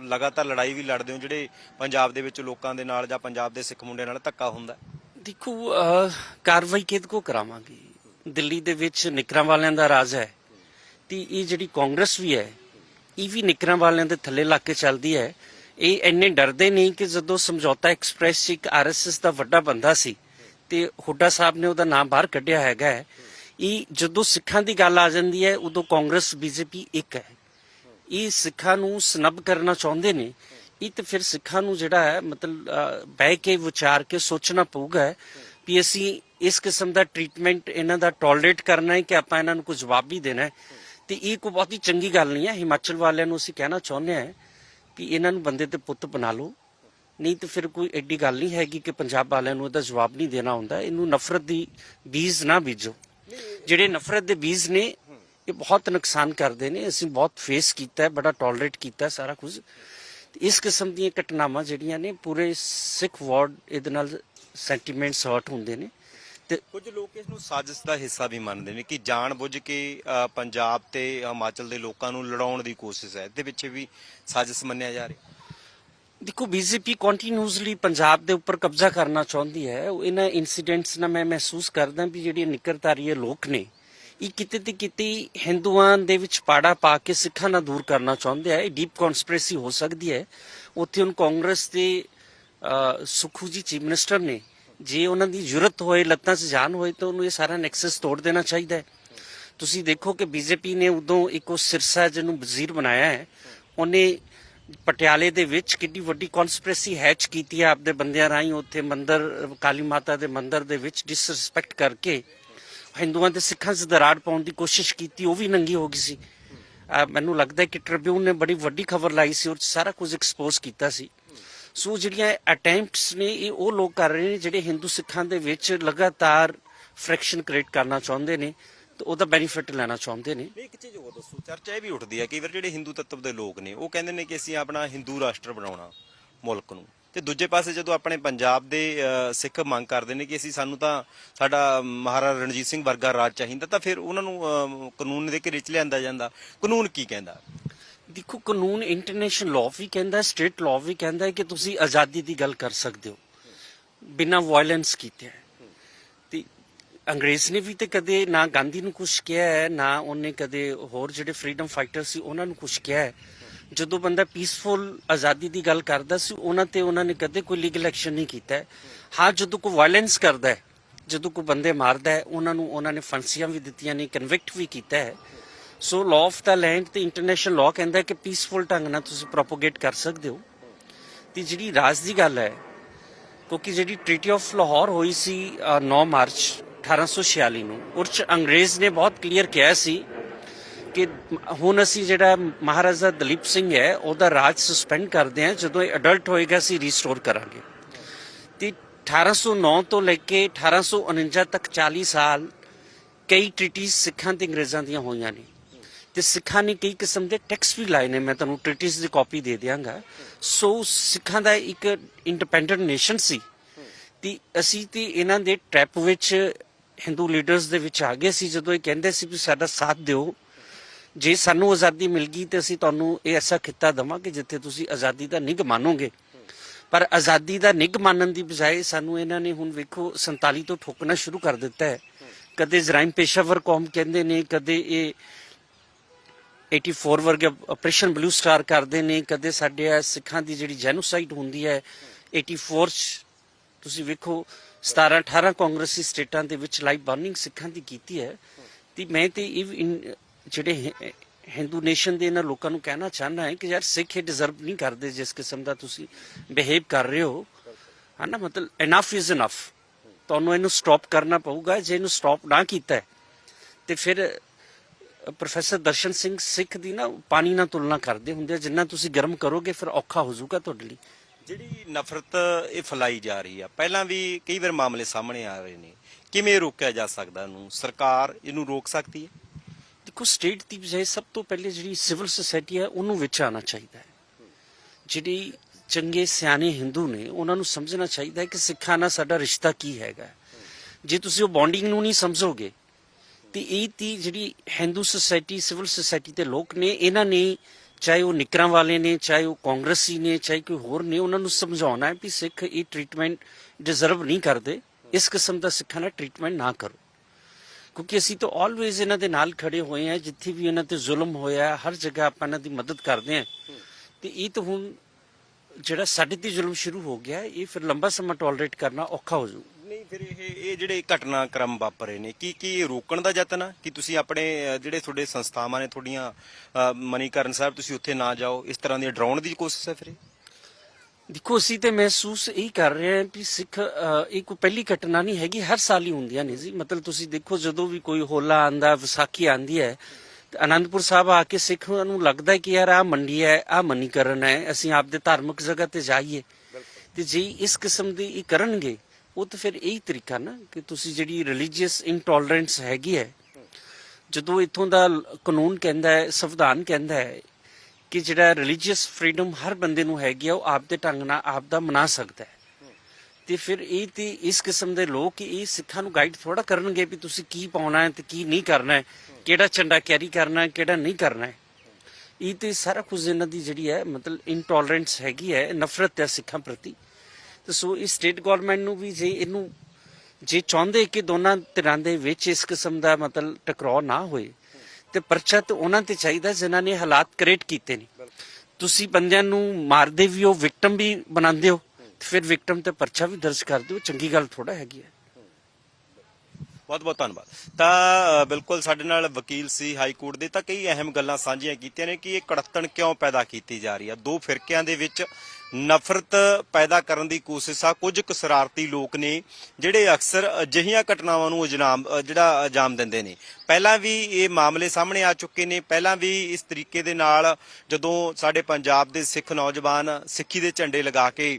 ਲਗਾਤਾਰ ਲੜਾਈ ਵੀ ਲੜਦੇ ਹੋ ਜਿਹੜੇ ਪੰਜਾਬ ਦੇ ਵਿੱਚ ਲੋਕਾਂ ਦੇ ਨਾਲ ਜਾਂ ਪੰਜਾਬ ਦੇ ਸਿੱਖ ਮੁੰਡਿਆਂ ਨਾਲ ਧੱਕਾ ਹੁੰਦਾ। ਦੇਖੋ ਕਾਰਵਾਈ ਕਿਹਦੇ ਕੋ ਕਰਾਵਾਂਗੇ? ਦਿੱਲੀ ਦੇ ਵਿੱਚ ਨਿਕਰਾਂ ਵਾਲਿਆਂ ਦਾ ਰਾਜ ਹੈ ਤੇ ਇਹ ਜਿਹੜੀ ਕਾਂਗਰਸ ਵੀ ਹੈ ਇਹ ਵੀ ਨਿਕਰਾਂ ਵਾਲਿਆਂ ਦੇ ਥੱਲੇ ਲੱਗ ਕੇ ਚੱਲਦੀ ਹੈ। ਇਹ ਇੰਨੇ ਡਰਦੇ ਨਹੀਂ ਕਿ ਜਦੋਂ ਸਮਝੌਤਾ ਐਕਸਪ੍ਰੈਸ 'ਚ ਇੱਕ ਆਰਐਸਐਸ ਦਾ ਵੱਡਾ ਬੰਦਾ ਸੀ ਤੇ ਹੁੱਡਾ ਸਾਹਿਬ ਨੇ ਉਹਦਾ ਨਾਮ ਬਾਹਰ ਕੱਢਿਆ ਹੈਗਾ ਹੈ। ਇਹ ਜਦੋਂ ਸਿੱਖਾਂ ਦੀ ਗੱਲ ਆ ਜਾਂਦੀ ਹੈ, ਉਦੋਂ ਕਾਂਗਰਸ, ਬੀਜੇਪੀ ਇੱਕ ਹੈ ਇਹ ਸਿੱਖਾਂ ਨੂੰ ਸਨਬ ਕਰਨਾ ਚਾਹੁੰਦੇ ਨੇ, ਇਹ ਤੇ ਫਿਰ ਸਿੱਖਾਂ ਨੂੰ ਜਿਹੜਾ ਹੈ, ਮਤਲਬ ਬਹਿ ਕੇ ਵਿਚਾਰ ਕੇ ਸੋਚਣਾ ਪਊਗਾ ਵੀ ਅਸੀਂ ਇਸ ਕਿਸਮ ਦਾ ਟ੍ਰੀਟਮੈਂਟ ਇਹਨਾਂ ਦਾ ਟੋਲਰੇਟ ਕਰਨਾ ਹੈ ਕਿ ਆਪਾਂ ਇਹਨਾਂ ਨੂੰ ਕੋਈ ਜਵਾਬ ਵੀ ਦੇਣਾ ਹੈ ਤੇ ਇਹ ਕੋਈ ਬਹੁਤੀ ਚੰਗੀ ਗੱਲ ਨਹੀਂ ਹੈ, ਹਿਮਾਚਲ ਵਾਲਿਆਂ ਨੂੰ ਅਸੀਂ ਕਹਿਣਾ ਚਾਹੁੰਦੇ ਹਾਂ ਕਿ ਇਹਨਾਂ ਨੂੰ ਬੰਦੇ ਤੇ ਪੁੱਤ ਬਣਾ ਲਓ। ਨਹੀਂ ਤਾਂ ਫਿਰ ਕੋਈ ਐਡੀ ਗੱਲ ਨਹੀਂ ਹੈਗੀ ਕਿ ਪੰਜਾਬ ਵਾਲਿਆਂ ਨੂੰ ਇਹਦਾ ਜਵਾਬ ਨਹੀਂ ਦੇਣਾ ਹੁੰਦਾ। ਇਹਨੂੰ ਨਫ਼ਰਤ ਦੀ ਬੀਜ ਨਾ ਬੀਜੋ। ਜਿਹੜੇ ਨਫ਼ਰਤ ਦੇ ਬੀਜ ਨੇ, ਇਹ ਬਹੁਤ ਨੁਕਸਾਨ ਕਰਦੇ ਨੇ। ਅਸੀਂ ਬਹੁਤ ਫੇਸ ਕੀਤਾ ਹੈ, ਬੜਾ ਟੋਲਰੇਟ ਕੀਤਾ ਹੈ ਸਾਰਾ ਕੁਝ। ਇਸ ਕਿਸਮ ਦੀਆਂ ਘਟਨਾਵਾਂ ਜਿਹੜੀਆਂ ਨੇ, ਪੂਰੇ ਸਿੱਖ ਵਾਰਡ ਇਹਦੇ ਨਾਲ ਸੈਂਟੀਮੈਂਟਸ ਹਰਟ ਹੁੰਦੇ ਨੇ। ਤੇ ਕੁਝ ਲੋਕ ਇਸ ਨੂੰ ਸਾਜ਼ਿਸ਼ ਦਾ ਹਿੱਸਾ ਵੀ ਮੰਨਦੇ ਨੇ ਕਿ ਜਾਣ ਬੁੱਝ ਕੇ ਪੰਜਾਬ ਤੇ ਹਿਮਾਚਲ ਦੇ ਲੋਕਾਂ ਨੂੰ ਲੜਾਉਣ ਦੀ ਕੋਸ਼ਿਸ਼ ਹੈ। ਇਹਦੇ ਵਿੱਚ ਵੀ ਸਾਜ਼ਿਸ਼ ਮੰਨਿਆ ਜਾ ਰਿਹਾ। ਦੇਖੋ ਬੀਜੇਪੀ ਕੰਟੀਨਿਊਸਲੀ ਪੰਜਾਬ ਦੇ ਉੱਪਰ ਕਬਜ਼ਾ ਕਰਨਾ ਚਾਹੁੰਦੀ ਹੈ। ਇਹਨਾਂ ਇਨਸੀਡੈਂਟਸ ਨਾਲ ਮੈਂ ਮਹਿਸੂਸ ਕਰਦਾ ਵੀ ਜਿਹੜੇ ਨਿਕਰਤਾਰੀਏ ਲੋਕ ਨੇ ਇਹ ਕਿਤੇ ਤੇ ਕਿਤੇ ਹਿੰਦੂਆਂ ਦੇ ਵਿੱਚ ਪਾੜਾ ਪਾ ਕੇ ਸਿੱਖਾਂ ਨਾਲ ਦੂਰ ਕਰਨਾ ਚਾਹੁੰਦੇ ਆ। ਇਹ ਡੀਪ ਕਨਸਪੀਰੇਸੀ ਹੋ ਸਕਦੀ ਹੈ। ਉੱਥੇ ਹੁਣ ਕਾਂਗਰਸ ਦੇ ਸੁਖੂ ਜੀ ਚੀਫ ਮਿਨਿਸਟਰ ਨੇ ਜੇ ਉਹਨਾਂ ਦੀ ਜ਼ਰੂਰਤ ਹੋਏ, ਲੱਤਾਂ 'ਚ ਜਾਨ ਹੋਏ, ਤਾਂ ਉਹਨੂੰ ਇਹ ਸਾਰਾ ਨੈਕਸਸ ਤੋੜ ਦੇਣਾ ਚਾਹੀਦਾ ਹੈ। ਤੁਸੀਂ ਦੇਖੋ ਕਿ ਬੀਜੇਪੀ ਨੇ ਉਦੋਂ ਇੱਕ ਉਹ ਸਿਰਸਾ ਜਿਹਨੂੰ ਵਜ਼ੀਰ ਬਣਾਇਆ ਹੈ, ਉਹਨੇ ਪਟਿਆਲੇ ਦੇ ਵਿੱਚ ਕਿੰਨੀ ਵੱਡੀ ਕਨਸਪੀਰੇਸੀ ਹੈਚ ਕੀਤੀ ਹੈ ਆਪਦੇ ਬੰਦਿਆਂ ਰਾਹੀਂ। ਉੱਥੇ ਮੰਦਰ, ਕਾਲੀ ਮਾਤਾ ਦੇ ਮੰਦਰ ਦੇ ਵਿੱਚ ਡਿਸਰਿਸਪੈਕਟ ਕਰਕੇ ਹਿੰਦੂਆਂ ਤੇ ਸਿੱਖਾਂ 'ਚ ਦਰਾੜ ਪਾਉਣ ਦੀ ਕੋਸ਼ਿਸ਼ ਕੀਤੀ, ਉਹ ਵੀ ਨੰਗੀ ਹੋ ਗਈ ਸੀ। ਮੈਨੂੰ ਲੱਗਦਾ ਹੈ ਕਿ ਟ੍ਰਿਬਿਊਨ ਨੇ ਬੜੀ ਵੱਡੀ ਖਬਰ ਲਾਈ ਸੀ, ਉਹ 'ਚ ਸਾਰਾ ਕੁਝ ਐਕਸਪੋਜ਼ ਕੀਤਾ ਸੀ। ਸੋ ਜਿਹੜੀਆਂ ਅਟੈਂਪਟਸ ਨੇ, ਇਹ ਉਹ ਲੋਕ ਕਰ ਰਹੇ ਨੇ ਜਿਹੜੇ ਹਿੰਦੂ ਸਿੱਖਾਂ ਦੇ ਵਿੱਚ ਲਗਾਤਾਰ ਫ੍ਰੈਕਸ਼ਨ ਕ੍ਰੀਏਟ ਕਰਨਾ ਚਾਹੁੰਦੇ ਨੇ ਤੇ ਉਹਦਾ ਬੈਨੀਫਿਟ ਲੈਣਾ ਚਾਹੁੰਦੇ ਨੇ। ਇੱਕ ਚੀਜ਼ ਹੋਰ ਦੱਸੋ, ਚਰਚਾ ਇਹ ਵੀ ਉੱਠਦੀ ਹੈ ਕਈ ਵਾਰ ਜਿਹੜੇ ਹਿੰਦੂ ਤੱਤਵ ਦੇ ਲੋਕ ਨੇ, ਉਹ ਕਹਿੰਦੇ ਨੇ ਕਿ ਅਸੀਂ ਆਪਣਾ ਹਿੰਦੂ ਰਾਸ਼ਟਰ ਬਣਾਉਣਾ ਮੁਲਕ ਨੂੰ। ਤੇ ਦੂਜੇ ਪਾਸੇ ਜਦੋਂ ਆਪਣੇ ਪੰਜਾਬ ਦੇ ਸਿੱਖ ਮੰਗ ਕਰਦੇ ਨੇ ਕਿ ਅਸੀਂ ਸਾਨੂੰ ਤਾਂ ਸਾਡਾ ਮਹਾਰਾਜਾ ਰਣਜੀਤ ਸਿੰਘ ਵਰਗਾ ਰਾਜ ਚਾਹੀਦਾ, ਤਾਂ ਫਿਰ ਉਹਨਾਂ ਨੂੰ ਕਾਨੂੰਨ ਦੇ ਘੇਰੇ 'ਚ ਲਿਆਂਦਾ ਜਾਂਦਾ। ਕਾਨੂੰਨ ਕੀ ਕਹਿੰਦਾ? ਦੇਖੋ, ਕਾਨੂੰਨ ਇੰਟਰਨੈਸ਼ਨਲ ਲਾਅ ਵੀ ਕਹਿੰਦਾ ਸਟੇਟ ਲਾਅ ਵੀ ਕਹਿੰਦਾ ਹੈ ਕਿ ਤੁਸੀਂ ਆਜ਼ਾਦੀ ਦੀ ਗੱਲ ਕਰ ਸਕਦੇ ਹੋ, ਬਿਨਾਂ ਵਾਇਲੈਂਸ ਕੀਤੇ ਤੇ ਅੰਗਰੇਜ਼ ਨੇ ਵੀ ਤੇ ਕਦੇ ਨਾ ਗਾਂਧੀ ਨੂੰ ਕੁਝ ਕਿਹਾ ਹੈ, ਨਾ ਉਹਨੇ ਕਦੇ ਹੋਰ ਜਿਹੜੇ ਫਰੀडम ਫਾਈਟਰ ਸੀ, ਉਹਨਾਂ ਨੂੰ ਕੁਝ ਕਿਹਾ ਹੈ। ਜਦੋਂ ਬੰਦਾ ਪੀਸਫੁਲ ਆਜ਼ਾਦੀ ਦੀ ਗੱਲ ਕਰਦਾ ਸੀ, ਉਹਨਾਂ ਤੇ ਉਹਨਾਂ ਨੇ ਕਦੇ ਕੋਈ ਲੀਗਲ ਐਕਸ਼ਨ ਨਹੀਂ ਕੀਤਾ ਹਾਂ। ਜਦੋਂ ਕੋਈ ਵਾਇਲੈਂਸ ਕਰਦਾ ਹੈ, ਜਦੋਂ ਕੋਈ ਬੰਦੇ ਮਾਰਦਾ ਹੈ, ਉਹਨਾਂ ਨੂੰ, ਉਹਨਾਂ ਨੇ ਫਾਂਸੀਆਂ ਵੀ ਦਿੱਤੀਆਂ ਨੇ ਕਨਵਿਕਟ ਵੀ ਕੀਤਾ ਹੈ। So law of the land ਤੇ ਇੰਟਰਨੈਸ਼ਨਲ ਲਾਅ ਕਹਿੰਦਾ ਕਿ ਪੀਸਫੁਲ ਢੰਗ ਨਾਲ ਤੁਸੀਂ ਪ੍ਰੋਪੋਗੇਟ ਕਰ ਸਕਦੇ ਹੋ। ਤੇ ਜਿਹੜੀ ਰਾਜ ਦੀ ਗੱਲ ਹੈ ਕਿਉਂਕਿ ਜਿਹੜੀ ਟ੍ਰੀਟੀ ਆਫ ਲਾਹੌਰ ਹੋਈ ਸੀ ਅ, 9 ਮਾਰਚ 1846 ਨੂੰ ਉਹ 'ਚ ਅੰਗਰੇਜ਼ ਨੇ ਬਹੁਤ ਕਲੀਅਰ ਕਿਹਾ ਸੀ ਕਿ ਹੁਣ ਅਸੀਂ ਜਿਹੜਾ ਮਹਾਰਾਜਾ ਦਲੀਪ ਸਿੰਘ ਹੈ ਉਹਦਾ ਰਾਜ ਸਸਪੈਂਡ ਕਰਦੇ ਹਾਂ ਜਦੋਂ ਇਹ ਅਡਲਟ ਹੋਏਗਾ ਅਸੀਂ ਰੀਸਟੋਰ ਕਰਾਂਗੇ। ਤੇ 1809 ਤੋਂ ਲੈ ਕੇ 1849 ਤੱਕ 40 ਸਾਲ ਕਈ ਟ੍ਰੀਟੀਜ਼ ਸਿੱਖਾਂ ਤੇ ਅੰਗਰੇਜ਼ਾਂ ਦੀਆਂ ਹੋਈਆਂ ਨੇ। ਤੇ ਸਿੱਖਾਂ ਨੇ ਕਈ ਕਿਸਮ ਦੇ ਟੈਕਸ ਵੀ ਲਾਏ ਨੇ, ਮੈਂ ਤੁਹਾਨੂੰ ਟ੍ਰੀਟੀਜ਼ ਦੀ ਕਾਪੀ ਦੇ ਦਿਆਂਗਾ। ਸੋ ਸਿੱਖਾਂ ਦਾ ਇੱਕ ਇੰਡੀਪੈਂਡੈਂਟ ਨੇਸ਼ਨ ਸੀ। ਤੇ ਅਸੀਂ ਤੇ ਇਹਨਾਂ ਦੇ ਟ੍ਰੈਪ ਵਿੱਚ ਹਿੰਦੂ ਲੀਡਰਸ ਦੇ ਵਿੱਚ ਆ ਗਏ ਸੀ, ਜਦੋਂ ਇਹ ਕਹਿੰਦੇ ਸੀ ਵੀ ਸਾਡਾ ਸਾਥ ਦਿਓ। ਜੇ ਸਾਨੂੰ ਆਜ਼ਾਦੀ ਮਿਲ ਗਈ ਤੇ ਅਸੀਂ ਤੁਹਾਨੂੰ ਇਹ ਐਸਾ ਖਿੱਤਾ ਦਵਾਂਗੇ ਜਿੱਥੇ ਤੁਸੀਂ ਆਜ਼ਾਦੀ ਦਾ ਨਿੱਘ ਮਾਨੋਗੇ। ਪਰ ਆਜ਼ਾਦੀ ਦਾ ਨਿੱਘ ਮੰਨਣ ਦੀ ਬਜਾਏ ਸਾਨੂੰ ਇਹਨਾਂ ਨੇ ਹੁਣ ਵੇਖੋ 47 ਤੋਂ ਠੋਕਣਾ ਸ਼ੁਰੂ ਕਰ ਦਿੱਤਾ ਹੈ। ਕਦੇ ਜਰਾਇਮ ਪੇਸ਼ਾਵਰ ਕੌਮ ਕਹਿੰਦੇ ਨੇ, ਕਦੇ ਇਹ 84 ਵਰਗੇ ਆਪਰੇਸ਼ਨ ਬਲੂ ਸਟਾਰ ਕਰਦੇ ਨੇ ਕਦੇ ਸਾਡੇ ਆ ਸਿੱਖਾਂ ਦੀ ਜਿਹੜੀ ਜੈਨੋਸਾਈਡ ਹੁੰਦੀ ਹੈ 84 ਚ ਤੁਸੀਂ ਵੇਖੋ 17 18 ਕਾਂਗਰਸੀ ਸਟੇਟਾਂ ਦੇ ਵਿੱਚ ਲਾਈਵ ਬਰਨਿੰਗ ਸਿੱਖਾਂ ਦੀ ਕੀਤੀ ਹੈ। ਤੇ ਮੈਂ ਤੇ ਇਹ ਜਿਹੜੇ ਹਿੰਦੂ ਨੇਸ਼ਨ ਦੇ ਇਹਨਾਂ ਲੋਕਾਂ ਨੂੰ ਕਹਿਣਾ ਚਾਹੁੰਦਾ ਹੈ ਕਿ ਯਾਰ ਸਿੱਖ ਇਹ ਡਿਜ਼ਰਵ ਨਹੀਂ ਕਰਦੇ ਜਿਸ ਕਿਸਮ ਦਾ ਤੁਸੀਂ ਬਿਹੇਵ ਕਰ ਰਹੇ ਹੋ। ਹਨਾ ਮਤਲਬ ਇਨਫ ਇਜ਼ ਇਨਫ ਤੁਹਾਨੂੰ ਇਹਨੂੰ ਸਟਾਪ ਕਰਨਾ ਪਊਗਾ ਜੇ ਇਹਨੂੰ ਸਟਾਪ ਨਾ ਕੀਤਾ ਹੈ, ਤੇ ਫਿਰ ਪ੍ਰੋਫੈਸਰ ਦਰਸ਼ਨ ਸਿੰਘ ਸਿੱਖ ਦੀ ਨਾ ਪਾਣੀ ਨਾਲ ਤੁਲਨਾ ਕਰਦੇ ਹੁੰਦੇ ਆ ਜਿੰਨਾ ਤੁਸੀਂ ਗਰਮ ਕਰੋਗੇ ਫਿਰ ਔਖਾ ਹੋ ਜਾਊਗਾ ਤੁਹਾਡੇ ਲਈ। ਜਿਹੜੀ ਨਫ਼ਰਤ ਇਹ ਫੈਲਾਈ ਜਾ ਰਹੀ ਆ। ਪਹਿਲਾਂ ਵੀ ਕਈ ਵਾਰ ਮਾਮਲੇ ਸਾਹਮਣੇ ਆ ਰਹੇ ਨੇ। ਕਿਵੇਂ ਰੋਕਿਆ ਜਾ ਸਕਦਾ ਇਹਨੂੰ? ਸਰਕਾਰ ਇਹਨੂੰ ਰੋਕ ਸਕਦੀ ਹੈ? ਦੇਖੋ ਸਟੇਟ ਦੀ ਬਜਾਏ ਸਭ ਤੋਂ ਪਹਿਲੇ ਜਿਹੜੀ ਸਿਵਲ ਸੁਸਾਇਟੀ ਹੈ ਉਹਨੂੰ ਵਿੱਚ ਆਉਣਾ ਚਾਹੀਦਾ ਹੈ। ਜਿਹੜੀ ਚੰਗੇ ਸਿਆਣੇ ਹਿੰਦੂ ਨੇ ਉਹਨਾਂ ਨੂੰ ਸਮਝਣਾ ਚਾਹੀਦਾ ਹੈ ਕਿ ਸਿੱਖਾਂ ਨਾਲ ਸਾਡਾ ਰਿਸ਼ਤਾ ਕੀ ਹੈਗਾ ਜੇ ਤੁਸੀਂ ਉਹ ਬੌਂਡਿੰਗ ਨੂੰ ਨਹੀਂ ਸਮਝੋਗੇ ਤੇ ਇਹ ਤੀ ਜਿਹੜੀ ਹਿੰਦੂ ਸੁਸਾਇਟੀ ਸਿਵਲ ਸੁਸਾਇਟੀ ਦੇ ਲੋਕ ਨੇ, ਇਹਨਾਂ ਨੇ ਚਾਹੇ ਉਹ ਨਿਕਰਾਂ ਵਾਲੇ ਨੇ, ਚਾਹੇ ਉਹ ਕਾਂਗਰਸੀ ਨੇ, ਚਾਹੇ ਕੋਈ ਹੋਰ ਨੇ, ਉਹਨਾਂ ਨੂੰ ਸਮਝਾਉਣਾ ਹੈ ਵੀ ਸਿੱਖ ਇਹ ਟ੍ਰੀਟਮੈਂਟ ਡਿਜ਼ਰਵ ਨਹੀਂ ਕਰਦੇ। ਇਸ ਕਿਸਮ ਦਾ ਸਿੱਖਾਂ ਨਾਲ ਟ੍ਰੀਟਮੈਂਟ ਨਾ ਕਰੋ। ਕਿਉਂਕਿ ਅਸੀਂ ਤਾਂ ਆਲਵੇਜ਼ ਇਹਨਾਂ ਦੇ ਨਾਲ ਖੜੇ ਹੋਏ ਹਾਂ, ਜਿੱਥੇ ਵੀ ਇਹਨਾਂ ਤੇ ਜ਼ੁਲਮ ਹੋਇਆ, ਹਰ ਜਗ੍ਹਾ ਆਪਾਂ ਇਹਨਾਂ ਦੀ ਮਦਦ ਕਰਦੇ ਹਾਂ। ਤੇ ਇਹ ਤਾਂ ਹੁਣ ਜਿਹੜਾ ਸਾਡੇ ਤੇ ਜ਼ੁਲਮ ਸ਼ੁਰੂ ਹੋ ਗਿਆ, ਇਹ ਫਿਰ ਲੰਬਾ ਸਮਾਂ ਟੋਲਰੇਟ ਕਰਨਾ ਔਖਾ ਹੋ ਜਾਊ। ਨਹੀਂ ਫਿਰ ਇਹ ਇਹ ਜਿਹੜੇ ਘਟਨਾਕ੍ਰਮ ਵਾਪਰੇ ਨੇ ਕੀ ਕੀ ਰੋਕਣ ਦਾ ਯਤਨ ਆ? ਕਿ ਤੁਸੀਂ ਆਪਣੇ ਅ, ਜਿਹੜੇ ਤੁਹਾਡੇ ਸੰਸਥਾਵਾਂ ਨੇ ਤੁਹਾਡੀਆਂ ਅ, ਮਨੀਕਰਨ ਸਾਹਿਬ ਤੁਸੀਂ ਉੱਥੇ ਨਾ ਜਾਓ? ਇਸ ਤਰ੍ਹਾਂ ਦੀ ਡਰਾਉਣ ਦੀ ਕੋਸ਼ਿਸ਼ ਹੈ ਫਿਰ ਇਹ? ਦੇਖੋ ਅਸੀਂ ਤੇ ਮਹਿਸੂਸ ਇਹ ਕਰ ਰਹੇ ਹਾਂ ਕਿ ਸਿੱਖ ਅ, ਇਹ ਕੋਈ ਪਹਿਲੀ ਘਟਨਾ ਨਹੀਂ ਹੈਗੀ ਹਰ ਸਾਲ ਹੀ ਹੁੰਦੀਆਂ ਨੇ ਜੀ। ਮਤਲਬ ਤੁਸੀਂ ਦੇਖੋ ਜਦੋਂ ਵੀ ਕੋਈ ਹੋਲਾ ਆਂਦਾ ਵਿਸਾਖੀ ਆਂਦੀ ਹੈ ਤੇ ਅਨੰਦਪੁਰ ਸਾਹਿਬ ਆ ਕੇ ਸਿੱਖਾਂ ਨੂੰ ਲੱਗਦਾ ਹੈ ਕਿ ਯਾਰ ਆ ਮੰਡੀ ਹੈ ਆ ਮਨੀਕਰਨ ਹੈ ਅਸੀਂ ਆਪਦੇ ਧਾਰਮਿਕ ਜਗ੍ਹਾ ਤੇ ਜਾਈਏ। ਤੇ ਜੇ ਇਸ ਕਿਸਮ ਦੀ ਇਹ ਕਰਨਗੇ ਉਹ ਤਾਂ ਫਿਰ ਇਹੀ ਤਰੀਕਾ ਨਾ ਕਿ ਤੁਸੀਂ ਜਿਹੜੀ ਰਿਲੀਜੀਅਸ ਇਨਟੋਲਰੈਂਸ ਹੈਗੀ ਹੈ, ਜਦੋਂ ਇਥੋਂ ਦਾ ਕਾਨੂੰਨ ਕਹਿੰਦਾ ਹੈ, ਸੰਵਿਧਾਨ ਕਹਿੰਦਾ ਹੈ ਕਿ ਜਿਹੜਾ ਰਿਲੀਜੀਅਸ ਫਰੀडम ਹਰ ਬੰਦੇ ਨੂੰ ਹੈਗੀ ਆ, ਉਹ ਆਪ ਦੇ ਢੰਗ ਨਾਲ ਆਪ ਦਾ ਮਨਾ ਸਕਦਾ ਹੈ। ਤੇ ਫਿਰ ਇਹ ਤੇ ਇਸ ਕਿਸਮ ਦੇ ਲੋਕ ਇਹ ਸਿੱਖਾਂ ਨੂੰ ਗਾਈਡ ਥੋੜਾ ਕਰਨਗੇ ਵੀ ਤੁਸੀਂ ਕੀ ਪਾਉਣਾ ਹੈ ਤੇ ਕੀ ਨਹੀਂ ਕਰਨਾ ਹੈ, ਕਿਹੜਾ ਝੰਡਾ ਕੈਰੀ ਕਰਨਾ ਹੈ, ਕਿਹੜਾ ਨਹੀਂ ਕਰਨਾ ਹੈ। ਇਹ ਤੇ ਸਾਰਾ ਕੁਝ ਇਹਨਾਂ ਦੀ ਜਿਹੜੀ ਹੈ, ਮਤਲਬ ਇਨਟੋਲਰੈਂਸ ਹੈਗੀ ਹੈ, ਨਫ਼ਰਤ ਹੈ ਸਿੱਖਾਂ ਪ੍ਰਤੀ। ਤੇ ਸੋ ਇਸ ਸਟੇਟ ਗਵਰਨਮੈਂਟ ਨੂੰ ਵੀ ਜੇ ਇਹਨੂੰ ਜੇ ਚਾਹੁੰਦੇ ਕਿ ਦੋਨਾਂ ਧਿਰਾਂ ਦੇ ਵਿੱਚ ਇਸ ਕਿਸਮ ਦਾ ਮਤਲਬ ਟਕਰਾਅ ਨਾ ਹੋਏ, ਤੇ ਪਰਚਾ ਤੇ ਉਹਨਾਂ ਤੇ ਚਾਹੀਦਾ ਜਿਨ੍ਹਾਂ ਨੇ ਹਾਲਾਤ ਕ੍ਰੀਏਟ ਕੀਤੇ ਨੇ। ਤੁਸੀਂ ਬੰਦਿਆਂ ਨੂੰ ਮਾਰਦੇ ਵੀ ਹੋ ਵਿਕਟਮ ਵੀ ਬਣਾਉਂਦੇ ਹੋ, ਤੇ ਫਿਰ ਵਿਕਟਮ ਤੇ ਪਰਚਾ ਵੀ ਦਰਜ ਕਰ ਦਿਓ, ਚੰਗੀ ਗੱਲ ਥੋੜਾ ਹੈਗੀ ਹੈ। ਬਹੁਤ ਬਹੁਤ ਧੰਨਵਾਦ। ਤਾਂ ਬਿਲਕੁਲ ਸਾਡੇ ਨਾਲ ਵਕੀਲ ਸੀ ਹਾਈ ਕੋਰਟ ਦੇ, ਤਾਂ ਕਈ ਅਹਿਮ ਗੱਲਾਂ ਸਾਂਝੀਆਂ ਕੀਤੀਆਂ ਨੇ ਕਿ ਇਹ ਕੜੱਤਣ ਕਿਉਂ ਪੈਦਾ ਕੀਤੀ ਜਾ ਰਹੀ ਹੈ? ਦੋ ਫਿਰਕਿਆਂ ਦੇ ਵਿੱਚ ਨਫ਼ਰਤ ਪੈਦਾ ਕਰਨ ਦੀ ਕੋਸ਼ਿਸ਼ ਆ। ਕੁਝ ਕੁ ਸ਼ਰਾਰਤੀ ਲੋਕ ਨੇ ਜਿਹੜੇ ਅਕਸਰ ਅਜਿਹੀਆਂ ਘਟਨਾਵਾਂ ਨੂੰ ਅਜਨਾਮ ਜਿਹੜਾ ਅੰਜਾਮ ਦਿੰਦੇ ਨੇ। ਪਹਿਲਾਂ ਵੀ ਇਹ ਮਾਮਲੇ ਸਾਹਮਣੇ ਆ ਚੁੱਕੇ ਨੇ। ਪਹਿਲਾਂ ਵੀ ਇਸ ਤਰੀਕੇ ਦੇ ਨਾਲ ਜਦੋਂ ਸਾਡੇ ਪੰਜਾਬ ਦੇ ਸਿੱਖ ਨੌਜਵਾਨ ਸਿੱਖੀ ਦੇ ਝੰਡੇ ਲਗਾ ਕੇ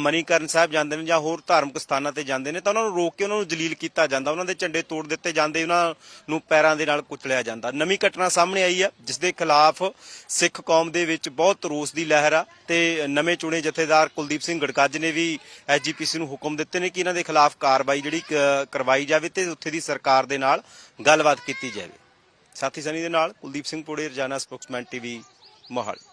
ਮਨੀਕਰਨ ਸਾਹਿਬ ਜਾਂਦੇ ਨੇ ਜਾਂ ਹੋਰ ਧਾਰਮਿਕ ਸਥਾਨਾਂ ਤੇ ਜਾਂਦੇ ਨੇ ਤਾਂ ਉਹਨਾਂ ਨੂੰ ਰੋਕ ਕੇ ਉਹਨਾਂ ਨੂੰ ਜਲੀਲ ਕੀਤਾ ਜਾਂਦਾ। ਉਹਨਾਂ ਦੇ ਝੰਡੇ ਤੋੜ ਦਿੱਤੇ ਜਾਂਦੇ, ਉਹਨਾਂ ਨੂੰ ਪੈਰਾਂ ਦੇ ਨਾਲ ਕੁਚਲਿਆ ਜਾਂਦਾ। ਨਵੀਂ ਘਟਨਾ ਸਾਹਮਣੇ ਆਈ ਆ ਜਿਸ ਦੇ ਖਿਲਾਫ ਸਿੱਖ ਕੌਮ ਦੇ ਵਿੱਚ ਬਹੁਤ ਰੋਸ ਦੀ ਲਹਿਰ ਆ ਤੇ ਨਵੇਂ ਚੁਣੇ ਜਥੇਦਾਰ ਕੁਲਦੀਪ ਸਿੰਘ ਗੜਕੱਜ ਨੇ ਵੀ ਐਜੀਪੀਸੀ ਨੂੰ ਹੁਕਮ ਦਿੱਤੇ ਨੇ ਕਿ ਇਹਨਾਂ ਦੇ ਖਿਲਾਫ ਕਾਰਵਾਈ ਜਿਹੜੀ ਕਰਵਾਈ ਜਾਵੇ ਤੇ ਉੱਥੇ ਦੀ ਸਰਕਾਰ ਦੇ ਨਾਲ ਗੱਲਬਾਤ ਕੀਤੀ ਜਾਵੇ। ਸਾਥੀ ਸਨੀ ਦੇ ਨਾਲ ਕੁਲਦੀਪ ਸਿੰਘ ਪੋੜੇ, ਰਜਾਨਾ ਸਪੋਕਸਮੈਨ ਟੀਵੀ, ਮੋਹਾਲੀ।